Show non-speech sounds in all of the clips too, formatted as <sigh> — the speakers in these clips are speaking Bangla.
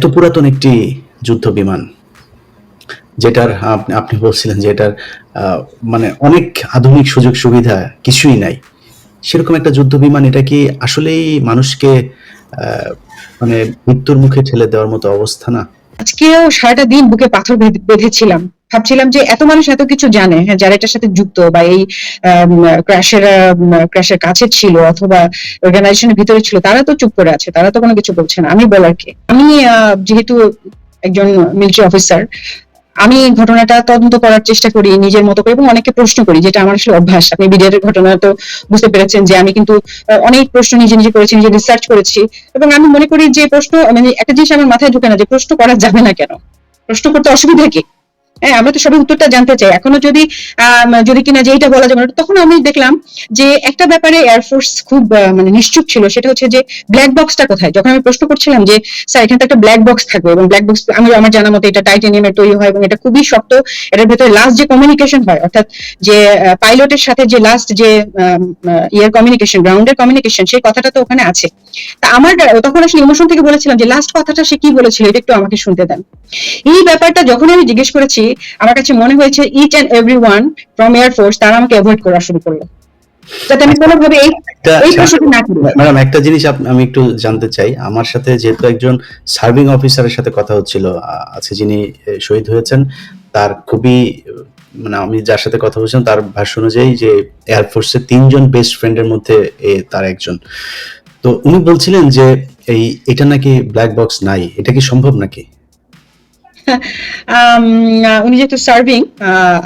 এত পুরাতন একটি যুদ্ধ বিমান, যেটার আপনি বলছিলেন যে এটার মানে অনেক আধুনিক সুযোগ সুবিধা কিছুই নাই। সেরকম একটা যুদ্ধ বিমান, এটা কি আসলেই মানুষকে মানে মৃত্যুর মুখে ঠেলে দেওয়ার মতো অবস্থা না? আজকেও সারাটা দিন বুকে পাথর বেঁধে- বেঁধেছিলাম। ভাবছিলাম যে এত মানুষ এত কিছু জানে হ্যাঁ যারা এটার সাথে যুক্ত বা এই ক্র্যাশের ক্র্যাশের কাছে ছিল অথবা অর্গানাইজেশনের ভিতরে ছিল, তারা তো চুপ করে আছে, তারা তো কোনো কিছু বলছে না। আমি বলার কি? আমি যেহেতু একজন মিলিটারি অফিসার আমি ঘটনাটা তদন্ত করার চেষ্টা করি নিজের মতো করে এবং অনেককে প্রশ্ন করি, যেটা আমার আসলে অভ্যাস। আপনি বিডিআর এর ঘটনা তো বুঝতে পেরেছেন যে আমি কিন্তু অনেক প্রশ্ন নিজে নিজে করেছি, নিজে রিসার্চ করেছি এবং আমি মনে করি যে প্রশ্ন মানে একটা জিনিস আমার মাথায় ঢুকে না যে প্রশ্ন করা যাবে না কেন? প্রশ্ন করতে অসুবিধা কি? হ্যাঁ আমরা তো সবাই উত্তরটা জানতে চাই। এখনও যদি যদি কিনা যে এইটা বলা যাবে না তখন আমি দেখলাম যে একটা ব্যাপারে এয়ারফোর্স খুব মানে নিশ্চুপ ছিল, সেটা হচ্ছে যে ব্ল্যাক বক্সটা কোথায়? যখন আমি প্রশ্ন করছিলাম যে, স্যার, এখানে একটা ব্ল্যাক বক্স থাকবে। এবং ব্ল্যাক বক্স আমি, আমার জানা মতো এটা টাইটেনিয়ামের তৈরি হয় এবং এটা খুবই শক্ত। এটার ভেতরে লাস্ট যে কমিউনিকেশন হয়, অর্থাৎ যে পাইলটের সাথে যে লাস্ট যে ইয়ার কমিউনিকেশন গ্রাউন্ডের কমিউনিকেশন সেই কথাটা তো ওখানে আছে। তা আমার, তখন আসলে ইমোশন থেকে বলেছিলাম যে লাস্ট কথাটা সে কি বলেছিল, এটা একটু আমাকে শুনতে দেন। এই ব্যাপারটা যখন আমি জিজ্ঞেস করেছি আমার কাছে মনে হয়েছে each and every one from air force তারা আমাকে অ্যাভয়েড করা শুরু করল। যাতে আমি কোনোভাবে এই এই প্রশ্নটি না করি। ম্যাডাম একটা জিনিস আমি একটু জানতে চাই। আমার সাথে যেহেতু একজন সার্ভিং অফিসারের সাথে কথা হচ্ছিল যিনি শহীদ হয়েছেন তার খুবই মানে আমি যার সাথে কথা বলছিলাম তার ভাষ্য অনুযায়ী যে এয়ারফোর্সের তিনজন বেস্ট ফ্রেন্ডের মধ্যে তার একজন। তো উনি বলছিলেন যে এই এটা নাকি ব্ল্যাক বক্স নাই এটা কি সম্ভব নাকি? <laughs> উনি যেহেতু সার্ভিং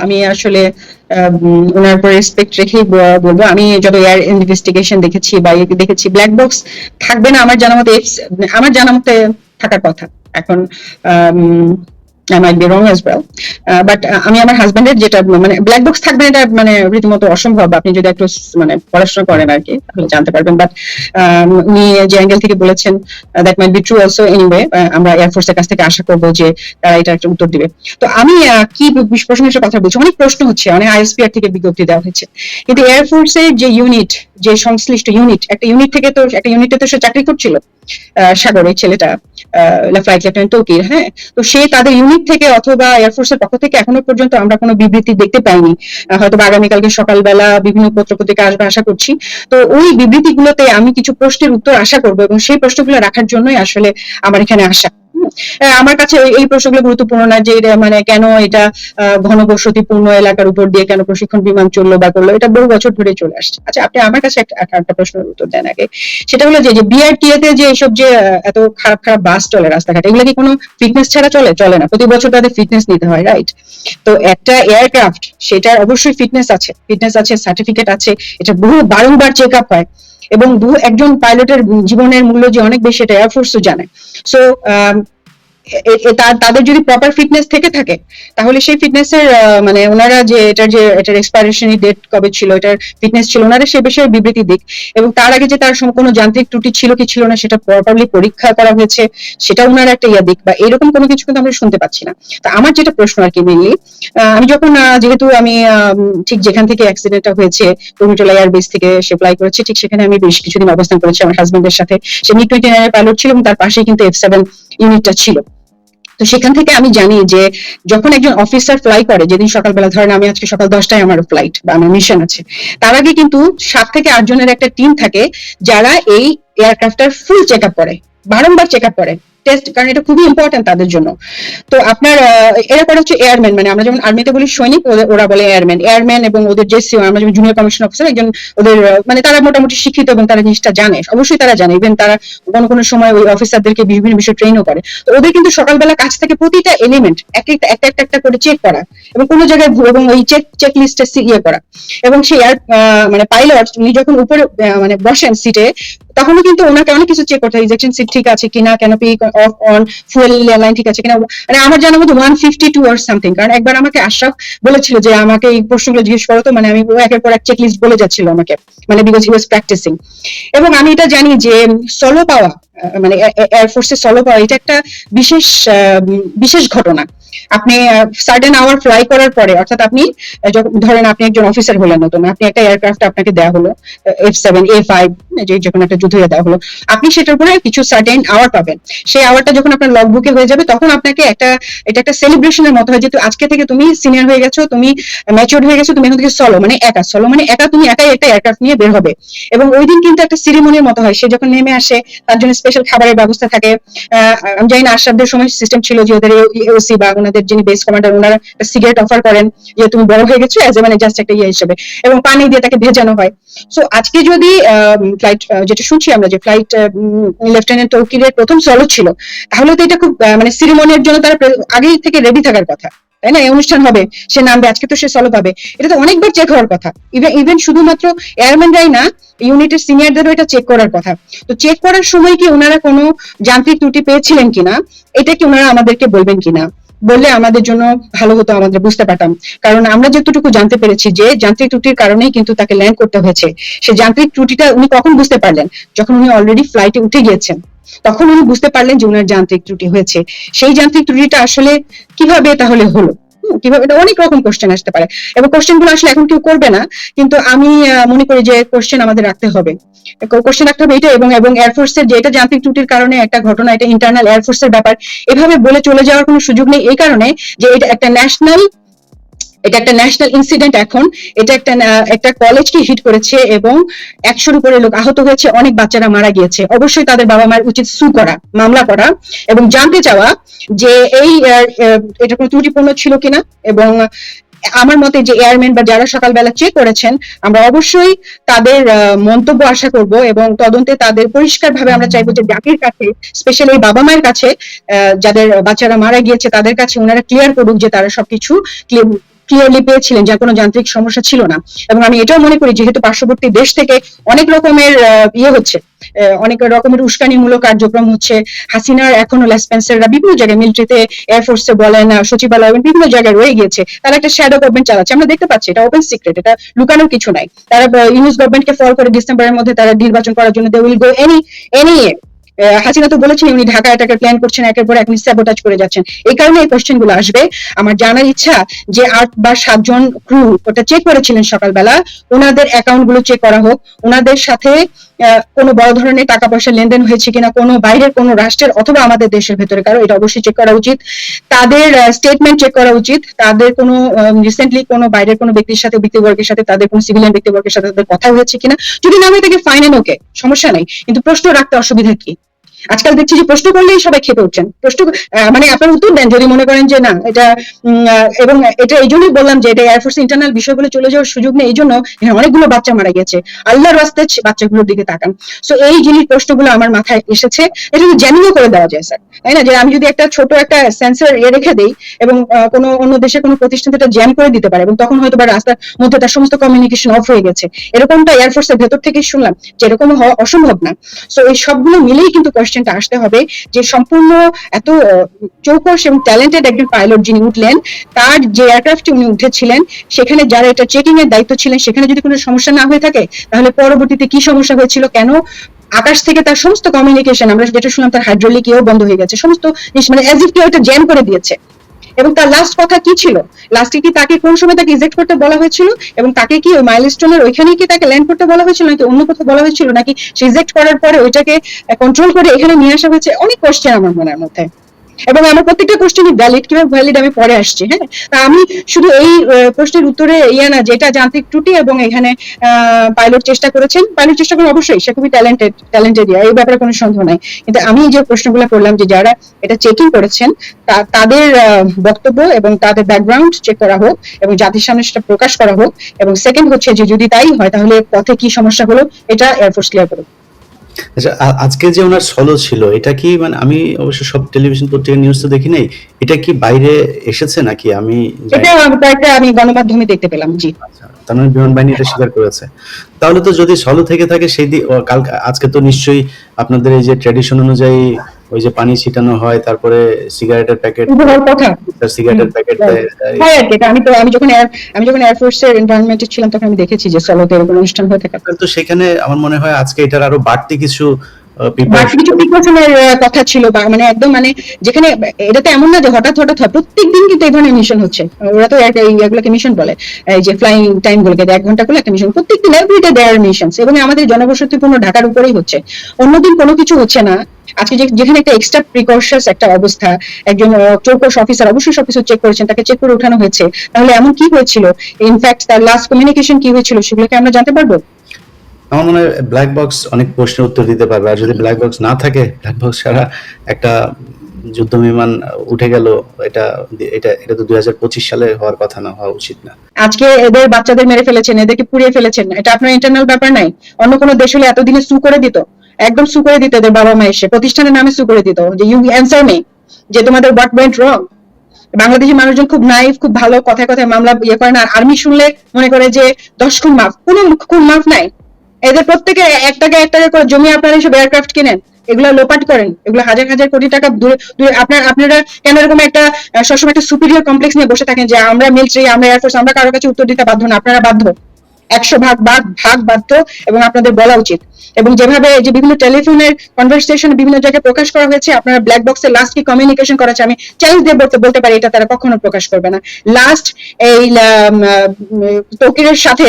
আমি আসলে ওনার উপর রেসপেক্ট রেখেই বলব। আমি যত এয়ার ইনভেস্টিগেশন দেখেছি বা ইয়ে দেখেছি ব্ল্যাক বক্স থাকবে না আমার জানা মতে আমার জানা মতে থাকার কথা। এখন I might be wrong as well but আমি আমার হাজবেন্ডের যেটা মানে ব্ল্যাক বক্স থাকবে এটা মানে রীতিমতো অসম্ভব। আপনি যদি একটু মানে পড়াশোনা করেন আর কি তাহলে জানতে পারবেন। বাট উনি যে অ্যাঙ্গেল থেকে বলেছেন that might be true also anyway আমরা এয়ারফোর্সের কাছ থেকে আশা করব যে তারা এটা একটা উত্তর দিবে। তো আমি কি বিশ- প্রশ্নের কথা বলছি? অনেক প্রশ্ন হচ্ছে অনেক আইএসপিআর থেকে বিজ্ঞপ্তি দেওয়া হয়েছে। কিন্তু এয়ারফোর্সের যে ইউনিট যে সংশ্লিষ্ট ইউনিট একটা ইউনিট থেকে তো, একটা ইউনিটে তো সে চাকরি করছিল। আহ, সাগর ছেলেটা ফ্লাইট লেফটেন্যান্ট তৌকির হ্যাঁ? তো সে তাদের ইউনিট থেকে অথবা এয়ারফোর্সের পক্ষ থেকে এখনও পর্যন্ত আমরা কোনো বিবৃতি দেখতে পাইনি। হয়তো আগামীকালকে সকালবেলা বিভিন্ন পত্র পত্রিকা আসবে আশা করছি। তো ওই বিবৃতিগুলোতে আমি কিছু প্রশ্নের উত্তর আশা করব এবং সেই প্রশ্নগুলো রাখার জন্যই আসলে আমার এখানে আসা। আমার কাছে এই- প্রশ্নগুলো গুরুত্বপূর্ণ না যে মানে কেন এটা ঘনবসতিপূর্ণ এলাকার উপর দিয়ে কেন প্রশিক্ষণ বিমান চলল বা করল, এটা বহু বছর ধরে চলে আসছে। আচ্ছা আপনি আমার কাছে একটা প্রশ্নের উত্তর দেন আগে। সেটা হলো যে বিআরটিএ তে যে এসব যে এত খারাপ খারাপ বাস চলে রাস্তাঘাটে, এগুলো কি কোনো ফিটনেস ছাড়া চলে? চলে না। প্রতি বছর তাদের ফিটনেস নিতে হয় রাইট তো একটা এয়ারক্রাফট সেটার অবশ্যই ফিটনেস আছে। ফিটনেস আছে সার্টিফিকেট আছে, এটা বহু বারংবার চেক আপ হয়। এবং বহু একজন পাইলটের জীবনের মূল্য যে অনেক বেশি, এটা এয়ারফোর্সও জানে। সো তাদের যদি প্রপার ফিটনেস থেকে থাকে, তাহলে সেই ফিটনেসের মানে ওনারা যে এটার যে, এটার এক্সপায়ারেশন ডেট কবে ছিল, এটার ফিটনেস ছিল ওনারা সে বিষয়ে বিবৃতি দিক। এবং তার আগে যে তার কোনো যান্ত্রিক ত্রুটি ছিল কি ছিল না, সেটা প্রপারলি পরীক্ষা করা হয়েছে, সেটা ওনারা একটা ইয়া দিক, বা এরকম কোনো কিছু কিন্তু আমরা শুনতে পাচ্ছি না। তো আমার যেটা প্রশ্ন আর কি মেনলি আমি যখন যেহেতু আমি ঠিক যেখান থেকে অ্যাক্সিডেন্টটা হয়েছে কুমিটোলা এয়ারবেস থেকে সে ফ্লাই করেছে, ঠিক সেখানে আমি বেশ কিছুদিন অবস্থান করেছি আমার হাজবেন্ডের সাথে। সে মিগ টোয়েন্টি নাইনের পাইলট ছিল এবং তার পাশেই কিন্তু এফ সেভেন ইউনিটটা ছিল। তো সেখান থেকে আমি জানি যে যখন একজন অফিসার ফ্লাই করে, যেদিন সকালবেলা, ধরেন আমি আজকে সকাল দশটায় আমার ফ্লাইট বা আমার মিশন আছে, তার আগে কিন্তু সাত থেকে আট জনের একটা টিম থাকে যারা এই এয়ারক্রাফটার ফুল চেক আপ করে, বারংবার চেক আপ করে। টেস্ট কারণ এটা খুবই ইম্পর্টেন্ট তাদের জন্য। তো আপনার এরা করে হচ্ছে এয়ারম্যান মানে আমরা যেমন আর্মিতে বলি সৈনিক, ওরা বলে এয়ারম্যান এয়ারম্যান এবং ওদের যে আমরা যেমন জুনিয়র কমিশন অফিসার একজন ওদের মানে তারা মোটামুটি শিক্ষিত এবং তারা জিনিসটা জানে। অবশ্যই তারা জানে। ইভেন তারা কোনো কোনো সময় ওই অফিসারদেরকে বিভিন্ন বিষয়ে ট্রেনও করে। তো ওদের কিন্তু সকালবেলা কাছ থেকে প্রতিটা এলিমেন্ট এক একটা একটা একটা একটা করে চেক করা এবং কোনো জায়গায় এবং ওই চেক চেক লিস্টে ইয়ে করা। এবং সেই মানে পাইলট উনি যখন উপরে মানে বসেন সিটে তখনও কিন্তু ওনাকে অনেক কিছু চেক করতে হয় ইজেকশন সিট ঠিক আছে কিনা canopy off on fuel line ঠিক আছে কিনা। মানে আমার জানার মধ্যে ওয়ান ফিফটি টু আর সামথিং কারণ একবার আমাকে আশরাফ বলেছিল যে আমাকে এই প্রশ্নগুলো জিজ্ঞেস করো তো মানে আমি একের পর এক চেক লিস্ট বলে যাচ্ছিল আমাকে মানে বিকজ হি ওয়াজ প্র্যাকটিসিং এবং আমি এটা জানি যে সলো পাওয়া মানে এয়ারফোর্সে সলো পাওয়া এটা একটা বিশেষ বিশেষ ঘটনা। আপনি সার্টেন আওয়ার ফ্লাই করার পরে, অর্থাৎ আপনি ধরেন আপনি একজন অফিসার হলেন নতুন, আপনি একটা এয়ারক্রাফট আপনাকে দেওয়া হলো এফ সেভেন এ ফাইভ যে যখন একটা যুদ্ধ দেওয়া হলো, আপনি সেটার উপরে কিছু সার্টেন আওয়ার পাবেন। সেই আওয়ারটা যখন আপনার লগ বুকে হয়ে যাবে, তখন আপনাকে একটা, এটা একটা সেলিব্রেশনের মতো হয়, যেহেতু আজকে থেকে তুমি সিনিয়র হয়ে গেছো, তুমি ম্যাচিওর হয়ে গেছো, তুমি এখন থেকে সলো মানে একা সলো মানে একা তুমি একাই একটা এয়ারক্রাফট নিয়ে বের হবে। এবং ওই দিন কিন্তু একটা সিরিমনির মতো হয়, সে যখন নেমে আসে, তার জন্য স্পেশাল খাবারের ব্যবস্থা থাকে। আমি জানি না, আশরাফদের সময় সিস্টেম ছিল যে ওদের ওসি বা ওনাদের যিনি বেস কমান্ডার ওনারা সিগারেট অফার করেন যে তুমি বড় হয়ে গেছো এজ এ মানে জাস্ট একটা ইয়ে হিসেবে এবং পানি দিয়ে তাকে ভেজানো হয়। সো আজকে যদি ফ্লাইট যেটা শুনছি আমরা যে ফ্লাইট লেফটেন্যান্ট তৌকিরের প্রথম সলো ছিল, তাহলে তো এটা খুব মানে সিরিমনির জন্য তারা আগেই থেকে রেডি থাকার কথা, তাই না? এই অনুষ্ঠান হবে, সে নামবে, আজকে তো সে সলো পাবে। এটা তো অনেকবার চেক হওয়ার কথা। ইভেন ইভেন শুধুমাত্র এয়ারম্যানরাই না ইউনিটের সিনিয়রদেরও এটা চেক করার কথা। তো চেক করার সময় কি ওনারা কোনো যান্ত্রিক ত্রুটি পেয়েছিলেন কিনা? এটা কি ওনারা আমাদেরকে বলবেন কিনা? বললে আমাদের জন্য ভালো হতো আমাদের, বুঝতে পারতাম। কারণ আমরা যতটুকু জানতে পেরেছি যে যান্ত্রিক ত্রুটির কারণেই কিন্তু তাকে ল্যান্ড করতে হয়েছে। সে যান্ত্রিক ত্রুটিটা উনি কখন বুঝতে পারলেন? যখন উনি অলরেডি ফ্লাইটে উঠে গিয়েছেন। তখন উনি বুঝতে পারলেন যে উনার যান্ত্রিক ত্রুটি হয়েছে। সেই যান্ত্রিক ত্রুটিটা আসলে কীভাবে তাহলে হলো? কীভাবে এটা অনেক রকম কোশ্চেন আসতে পারে। এবং কোশ্চেনগুলো আসলে এখন কেউ করবে না, কিন্তু আমি মনে করি যে কোশ্চেন আমাদের রাখতে হবে। কোশ্চেন রাখতে হবে এটা এবং এবং এয়ারফোর্সের এর যেটা যান্ত্রিক ত্রুটির কারণে একটা ঘটনা, এটা ইন্টারনাল এয়ারফোর্সের ব্যাপার, এভাবে বলে চলে যাওয়ার কোনো সুযোগ নেই। এই কারণে যে এটা একটা ন্যাশনাল এটা একটা ন্যাশনাল ইনসিডেন্ট এখন। এটা একটা একটা কলেজকে হিট করেছে এবং একশোর উপরে লোক আহত হয়েছে, অনেক বাচ্চারা মারা গিয়েছে। অবশ্যই তাদের বাবা মায়ের উচিত সু করা, মামলা করা এবং জানতে চাওয়া যে এই এটা কোনো ত্রুটিপূর্ণ ছিল কিনা এবং আমার মতে যে এয়ারম্যান বা যারা সকালবেলা চেক করেছেন, আমরা অবশ্যই তাদের মন্তব্য আশা করব এবং তদন্তে তাদের পরিষ্কারভাবে আমরা চাইব যে জাতির কাছে স্পেশালি এই বাবা মায়ের কাছে যাদের বাচ্চারা মারা গিয়েছে তাদের কাছে ওনারা ক্লিয়ার করুক যে তারা সবকিছু ক্লিয়ারলি পেয়েছিলেন, যার কোনো যান্ত্রিক সমস্যা ছিল না। এবং আমি এটাও মনে করি, যেহেতু পার্শ্ববর্তী দেশ থেকে অনেক রকমের ইয়ে হচ্ছে অনেক রকমের উস্কানিমূলক কার্যক্রম হচ্ছে। হাসিনার এখনও লেসপেন্সাররা বিভিন্ন জায়গায় মিলিটারিতে এয়ারফোর্সে বলেন সচিবালয় বিভিন্ন জায়গায় রয়ে গিয়েছে। তারা একটা শ্যাডো গভর্নমেন্ট চালাচ্ছে। আমরা দেখতে পাচ্ছি, এটা ওপেন সিক্রেট এটা লুকানোর কিছু নাই। তারা ইউনিস গভর্নমেন্টকে ফল করে ডিসেম্বরের মধ্যে তারা নির্বাচন করার জন্য they will go any any Hasina তো বলেছেন, উনি ঢাকা এটাকে প্ল্যান করছেন, একের পর এক স্যাবোটাজ করে যাচ্ছেন। এই কারণে এই কোশ্চেনগুলো আসবে। আমার জানার ইচ্ছা যে আট বা সাতজন ক্রু ওটা চেক করেছিলেন সকালবেলা, ওনাদের অ্যাকাউন্টগুলো চেক করা হোক। ওনাদের সাথে কোনো বড় ধরনের টাকা পয়সা লেনদেন হয়েছে কিনা, কোনো বাইরের, কোনো রাষ্ট্রের অথবা আমাদের দেশের ভেতরে কারও, এটা অবশ্যই চেক করা উচিত। তাদের স্টেটমেন্ট চেক করা উচিত। তাদের কোনো রিসেন্টলি কোনো বাইরের কোনো ব্যক্তির সাথে, ব্যক্তিবর্গের সাথে, তাদের কোনো সিভিলিয়ান ব্যক্তিবর্গের সাথে তাদের কথা হয়েছে কিনা। যদি না হয়ে থাকে ফাইন এন্ড ওকে সমস্যা নাই। কিন্তু প্রশ্ন রাখতে অসুবিধা কি? আজকাল দেখছি যে প্রশ্ন করলেই সবাই খেপে উঠছেন। প্রশ্ন মানে আপনার উত্তর দেন যদি মনে করেন যে না, এটা এবং এটা এই জন্যই বললাম যে এটা এয়ারফোর্স ইন্টারনাল বিষয়গুলো চলে যাওয়ার সুযোগ নেই, এই জন্য অনেকগুলো বাচ্চা মারা গেছে। আল্লাহর রাস্তে বাচ্চাগুলোর দিকে তাকান। সো এই জিনিস প্রশ্নগুলো আমার মাথায় এসেছে। এটা যদি জ্যামিও করে দেওয়া যায় স্যার তাই না? যে আমি যদি একটা ছোট একটা সেন্সর এ রেখে দিই এবং কোনো অন্য দেশের কোনো প্রতিষ্ঠান এটা জ্যাম করে দিতে পারে এবং তখন হয়তো বা রাস্তার মধ্যে তার সমস্ত কমিউনিকেশন অফ হয়ে গেছে। এরকমটা এয়ারফোর্সের ভেতর থেকে শুনলাম যে এরকম হওয়া অসম্ভব না। সো এই সবগুলো মিলেই কিন্তু কোয়েশ্চেনটা আসতে হবে যে সম্পূর্ণ এত চৌকস এবং ট্যালেন্টেড একজন পাইলট যিনি উঠলেন, তার যে এয়ারক্রাফট উনি উঠেছিলেন, সেখানে যারা এটা চেকিং এর দায়িত্ব ছিলেন, সেখানে যদি কোনো সমস্যা না হয়ে থাকে, তাহলে পরবর্তীতে কি সমস্যা হয়েছিল, কেন? আকাশ থেকে তার সমস্ত কমিউনিকেশন আমরা যেটা শুনলাম তার হাইড্রোলিক ইয়েও বন্ধ হয়ে গেছে, সমস্ত জিনিস মানে অ্যাজ ইফ কেউ এটা জ্যাম করে দিয়েছে। এবং তার লাস্ট কথা কি ছিল? লাস্টে কি তাকে কোন সময় তাকে ইজেক্ট করতে বলা হয়েছিল? এবং তাকে কি ওই মাইলস্টোনের ওইখানে কি তাকে ল্যান্ড করতে বলা হয়েছিল? নাকি অন্য কোথাও বলা হয়েছিল? নাকি সে ইজেক্ট করার পরে ওইটাকে কন্ট্রোল করে এখানে নিয়ে আসা হয়েছে? অনেক কোশ্চেন আমার মনের মধ্যে। এবং আমার প্রত্যেকটা কোশ্চেনই ভ্যালিড কীভাবে ভ্যালিড আমি পরে আসছি হ্যাঁ? তা আমি শুধু এই প্রশ্নের উত্তরে ইয়ে না, যেটা যান্ত্রিক ত্রুটি এবং এখানে পাইলট চেষ্টা করেছেন পাইলট চেষ্টা করেন অবশ্যই, সে খুবই ট্যালেন্টেড ট্যালেন্টেড ইয়া, এই ব্যাপারে কোনো সন্দেহ নাই। কিন্তু আমি যে প্রশ্নগুলো করলাম যে যারা এটা চেকিং করেছেন তাদের বক্তব্য এবং তাদের ব্যাকগ্রাউন্ড চেক করা হোক এবং জাতির সামনে সেটা প্রকাশ করা হোক এবং সেকেন্ড হচ্ছে যে যদি তাই হয়, তাহলে পথে কি সমস্যা হলো, এটা এয়ারফোর্স ক্লিয়ার করুক। আচ্ছা আজকে যে ওনার সলো ছিল এটা কি মানে আমি অবশ্য সব টেলিভিশন পত্রিকা নিউজ তো দেখি নাই এটা কি বাইরে এসেছে নাকি? আমি এটা আমি গণমাধ্যমে দেখতে পেলাম জি। আচ্ছা, তার মানে বিমান বাহিনী এটা স্বীকার করেছে। তাহলে তো যদি সলো থেকে থাকে সেই কাল আজকে তো নিশ্চয়ই আপনাদের এই যে ট্র্যাডিশন অনুযায়ী ওই যে পানি ছিটানো হয় তারপরে সিগারেটের প্যাকেট কথা। সিগারেটের প্যাকেট হয় আর কি আমি তো আমি যখন আমি যখন এয়ারফোর্সের এনভায়রনমেন্টে ছিলাম তখন আমি দেখেছি যে সলোতে এরকম অনুষ্ঠান হয়ে থাকে। তো সেখানে আমার মনে হয় আজকে এটার আরও বাড়তি কিছু কিছু কথা ছিল মানে একদম মানে যেখানে, এটা তো এমন না যে হঠাৎ হঠাৎ হয় প্রত্যেক দিন কিন্তু এই ধরনের মিশন হচ্ছে। ওরা তো এগুলোকে মিশন বলে। এই যে ফ্লাইং টাইম গুলোকে, এক ঘণ্টা করে একটা মিশন প্রত্যেকদিন এভরিডে দেয়ার মিশনস এবং আমাদের জনবসতিপূর্ণ ঢাকার উপরেই হচ্ছে। অন্যদিন কোনো কিছু হচ্ছে না। আজকে যেখানে একটা এক্সট্রা প্রিকশনস একটা অবস্থা, একজন চৌকস অফিসার অবশ্যই সবকিছু চেক করেছেন, তাকে চেক করে উঠানো হয়েছে। তাহলে এমন কি হয়েছিল? ইনফ্যাক্ট তার লাস্ট কমিউনিকেশন কি হয়েছিল, সেগুলোকে আমরা জানতে পারব? আমার মনে হয় ব্ল্যাক বক্স অনেক প্রশ্নের উত্তর দিতে পারবে। আর যদি ব্ল্যাক বক্স না থাকে ব্ল্যাক বক্স ছাড়া একটা যুদ্ধ বিমান উঠে গেল, এটা এটা এটা তো দুই হাজার পঁচিশ সালে হওয়ার কথা না, হওয়া উচিত না। আজকে এদের বাচ্চাদের মেরে ফেলেছেন, এদেরকে পুড়িয়ে ফেলেছেন, এটা আপনার ইন্টারনাল ব্যাপার নাই। অন্য কোনো দেশ হলে এতদিনে সু করে দিত, একদম সু করে দিত এদের বাবা মা এসে, প্রতিষ্ঠানের নামে সু করে দিত, যে ইউ অ্যান্সার মি যে তোমাদের হোয়াট ওয়েন্ট রং বাংলাদেশি মানুষজন খুব নাইফ খুব ভালো, কথায় কথায় মামলা ইয়ে করে না আর্মি শুনলে মনে করে যে দশ খুন মাফ, কোনো খুন মাফ নাই। এদের প্রত্যেকে এক টাকা এক টাকা করে জমি আপনারা এসব এয়ারক্রাফট কিনেন, এগুলো লোপাট করেন, এগুলো হাজার হাজার কোটি টাকা দূরে দূরে, আপনার, আপনারা কেন এরকম একটা সবসময় একটা সুপিরিয়র কমপ্লেক্স নিয়ে বসে থাকেন যে আমরা মিলিটারি আমরা এয়ারফোর্স আমরা কারোর কাছে উত্তর দিতে বাধ্য না, আপনারা বাধ্য। একশো ভাগ ভাগ ভাগ বাধ্য এবং আপনাদের বলা উচিত। এবং যেভাবে যে বিভিন্ন টেলিফোনের কনভারসেশন বিভিন্ন জায়গায় প্রকাশ করা হয়েছে, আপনারা ব্ল্যাক বক্সে লাস্ট কি কমিউনিকেশন করেছে আমি চ্যালেঞ্জ দিয়ে বলতে বলতে পারি, এটা তারা কখনো প্রকাশ করবে না। লাস্ট এই তৌকিরের সাথে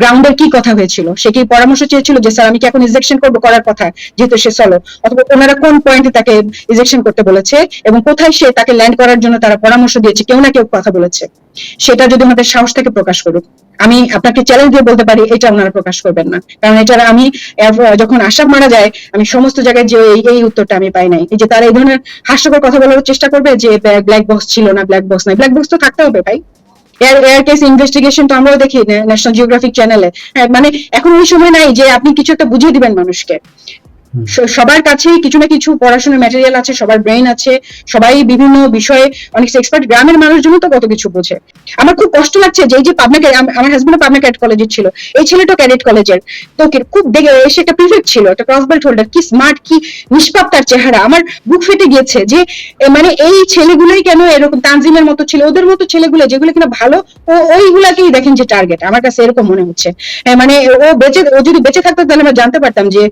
গ্রাউন্ডের কি কথা হয়েছিল? সে কি পরামর্শ চেয়েছিল যে, স্যার, আমি কি এখন ইজেকশন করব? করার কথা, যেহেতু সে চলো অথবা ওনারা কোন পয়েন্টে তাকে ইজেকশন করতে বলেছে এবং কোথায় সে তাকে ল্যান্ড করার জন্য তারা পরামর্শ দিয়েছে, কেউ না কেউ কথা বলেছে। সেটা যদি আমাদের সাহস থেকে প্রকাশ করুক। আমি আপনাকে চ্যালেঞ্জ দিয়ে বলতে পারি, এটা ওনারা প্রকাশ করবেন না। কারণ এটা আমি যখন আশাব মারা যায়, আমি সমস্ত জায়গায় যে এই- উত্তরটা আমি পাই নাই। যে তারা এই ধরনের হাস্যকর কথা বলার চেষ্টা করবে যে ব্ল্যাক বক্স ছিল না ব্ল্যাক বক্স নাই। ব্ল্যাক বক্স তো থাকতে হবে ভাই। এয়ার এয়ার কেস ইনভেস্টিগেশন তো আমরাও দেখি ন্যাশনাল জিওগ্রাফিক চ্যানেলে মানে এখন ওই সময় নাই যে আপনি কিছু একটা বুঝিয়ে দিবেন মানুষকে। সবার কাছেই কিছু না কিছু পড়াশোনার ম্যাটেরিয়াল আছে সবার ব্রেন আছে সবাই বিভিন্ন বিষয়ে অনেক এক্সপার্ট গ্রামের মানুষজন তো কত কিছু বোঝে। আমার খুব কষ্ট লাগছে যে এই যে পাবনা আমার হাজবেন্ড পাবনা ক্যাডেট কলেজের ছিল। এই ছেলেটা ক্যাডেট কলেজের তো খুব দেখে এসে একটা প্রিফেক্ট ছিল একটা ক্রস বেল্ট হোল্ডার কি স্মার্ট কি নিষ্পাপ তার চেহারা। আমার বুক ফেটে গিয়েছে যে মানে এই ছেলেগুলোই কেন এরকম তানজিমের মতো ছিল? ওদের মতো ছেলেগুলো যেগুলো কিনা ভালো ও ওইগুলাকেই দেখেন যে টার্গেট আমার কাছে এরকম মনে হচ্ছে। হ্যাঁ, মানে ও বেঁচে ও যদি বেঁচে থাকতো তাহলে আমরা জানতে পারতাম যে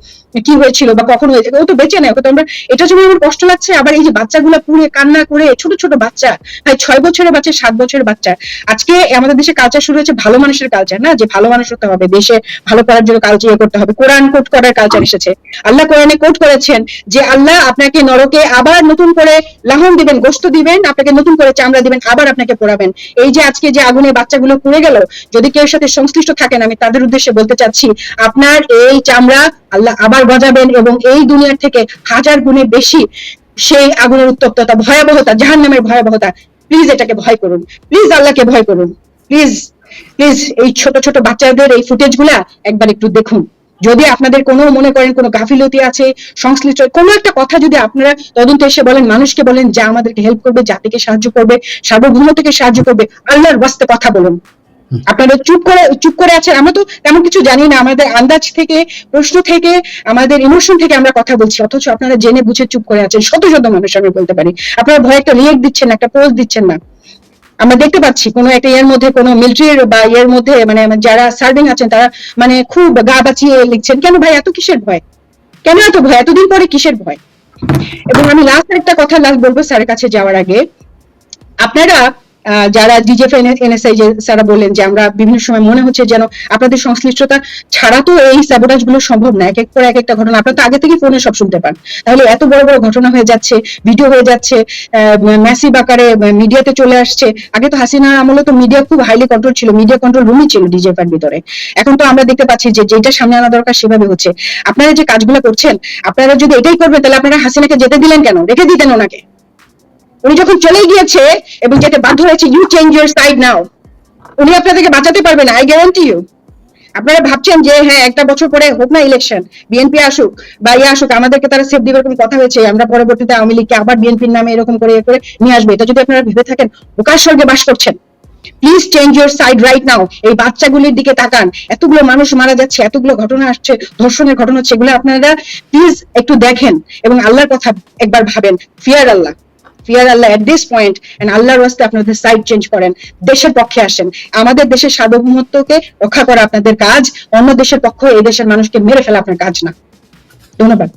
কি হয়েছিল। বা কখন হয়েছে ও তো বেঁচে নেই, ওকে আমরা এটা জন্য আমার কষ্ট লাগছে। আবার এই যে বাচ্চাগুলো পুড়ে কান্না করে, ছোট ছোট বাচ্চা ভাই ছয় বছরের বাচ্চা, সাত বছরের বাচ্চা। আজকে আমাদের দেশে কালচার শুরু হয়েছে ভালো মানুষের কালচার না? যে ভালো মানুষ হতে হবে, দেশে ভালো করার জন্য কালচার ইয়ে করতে হবে। কোরআন কোট করার কালচার এসেছে। আল্লাহ কোরআনে কোট করেছেন যে, আল্লাহ আপনাকে নরকে আবার নতুন করে লাহন দিবেন গোস্ত দিবেন, আপনাকে নতুন করে চামড়া দিবেন, আবার আপনাকে পোড়াবেন। এই যে আজকে যে আগুনে বাচ্চাগুলো পুড়ে গেল, যদি কেউ সাথে সংশ্লিষ্ট থাকেন, আমি তাদের উদ্দেশ্যে বলতে চাচ্ছি, আপনার এই চামড়া আল্লাহ আবার গজাবেন এবং এই দুনিয়ার থেকে হাজার গুণে বেশি সেই আগুনের উত্তপ্ততা, ভয়াবহতা জাহান নামের ভয়াবহতা প্লিজ এটাকে ভয় করুন। প্লিজ আল্লাহকে ভয় করুন। প্লিজ প্লিজ এই ছোট ছোট বাচ্চাদের এই ফুটেজগুলা একবার একটু দেখুন। যদি আপনাদের কোনো মনে করেন কোনো গাফিলতি আছে, সংশ্লিষ্ট, কোনো একটা কথা যদি আপনারা তদন্ত এসে বলেন, মানুষকে বলেন, যা আমাদেরকে হেল্প করবে, জাতিকে সাহায্য করবে, সার্বভৌমত্বকে সাহায্য করবে, আল্লাহর বাস্তে কথা বলুন। আপনারা চুপ করে চুপ করে আছেন। আমরা তো তেমন কিছু জানি না। আমাদের আন্দাজ থেকে, প্রশ্ন থেকে, আমাদের ইমোশন থেকে আমরা কথা বলছি। অথচ আপনারা জেনে বুঝে চুপ করে আছেন। শত শত মানুষ আমি বলতে পারি। আপনারা ভয় একটা রিয়েক্ট দিচ্ছেন, একটা পোস্ট দিচ্ছেন না। আমরা দেখতে পাচ্ছি কোনো একটা ইয়ের মধ্যে, কোনো মিলিটারির বা ইয়ের মধ্যে মানে যারা সার্ভিং আছেন, তারা মানে খুব গা বাঁচিয়ে লিখছেন, কেন ভাই, এত কিসের ভয়? কেন এত ভয়? এতদিন পরে কিসের ভয়? এবং আমি লাস্ট একটা কথা লাস্ট বলব স্যারের কাছে যাওয়ার আগে। আপনারা যারা ডিজেফ এনএসআই যে স্যারা বললেন যে আমরা বিভিন্ন সময় মনে হচ্ছে যেন আপনাদের সংশ্লিষ্টতা ছাড়া তো এই স্যাবোটাজগুলো সম্ভব না, এক এক করে এক একটা ঘটনা, আপনারা তো আগে থেকে ফোনে সব শুনতে পান। তাহলে এত বড় বড় ঘটনা হয়ে যাচ্ছে ভিডিও হয়ে যাচ্ছে ম্যাসিভ আকারে মিডিয়াতে চলে আসছে। আগে তো হাসিনা আমলে তো মিডিয়া খুব হাইলি কন্ট্রোল ছিল মিডিয়া কন্ট্রোল রুমই ছিল ডিজেফ এর ভিতরে। এখন তো আমরা দেখতে পাচ্ছি যে যেটা সামনে আনা দরকার সেভাবে হচ্ছে। আপনারা যে কাজগুলো করছেন, আপনারা যদি এটাই করবেন, তাহলে আপনারা হাসিনাকে যেতে দিলেন কেন? রেখে দিতেন ওনাকে। উনি যখন চলে গিয়েছে এবং যেটা বাধ্য হয়েছে you change your side now উনি আপনাদেরকে বাঁচাতে পারবেন আই গ্যারান্টি ইউ আপনারা ভাবছেন যে হ্যাঁ একটা বছর পরে হোক না ইলেকশন বিএনপি আসুক বা ইয়ে আসুক, আমাদেরকে তারা সেফ দিবে এরকম কথা হয়েছে, আমরা পরবর্তীতে আওয়ামী লীগকে আবার বিএনপির নামে এরকম করে করে নিয়ে আসবে। এটা যদি আপনারা ভেবে থাকেন, বোকার স্বর্গে বাস করছেন। Please change your side right now এই বাচ্চাগুলির দিকে তাকান। এতগুলো মানুষ মারা যাচ্ছে, এতগুলো ঘটনা আসছে, ধর্ষণের ঘটনা হচ্ছে, এগুলো আপনারা প্লিজ একটু দেখেন এবং আল্লাহর কথা একবার ভাবেন। Fear Allah. Fear Allah at this point and আল্লাহর রাস্তে আপনাদের সাইড চেঞ্জ করেন, দেশের পক্ষে আসেন। আমাদের দেশের সার্বভৌমত্বকে রক্ষা করা আপনাদের কাজ, অন্য দেশের পক্ষ এই দেশের মানুষকে মেরে ফেলা আপনার কাজ না। ধন্যবাদ।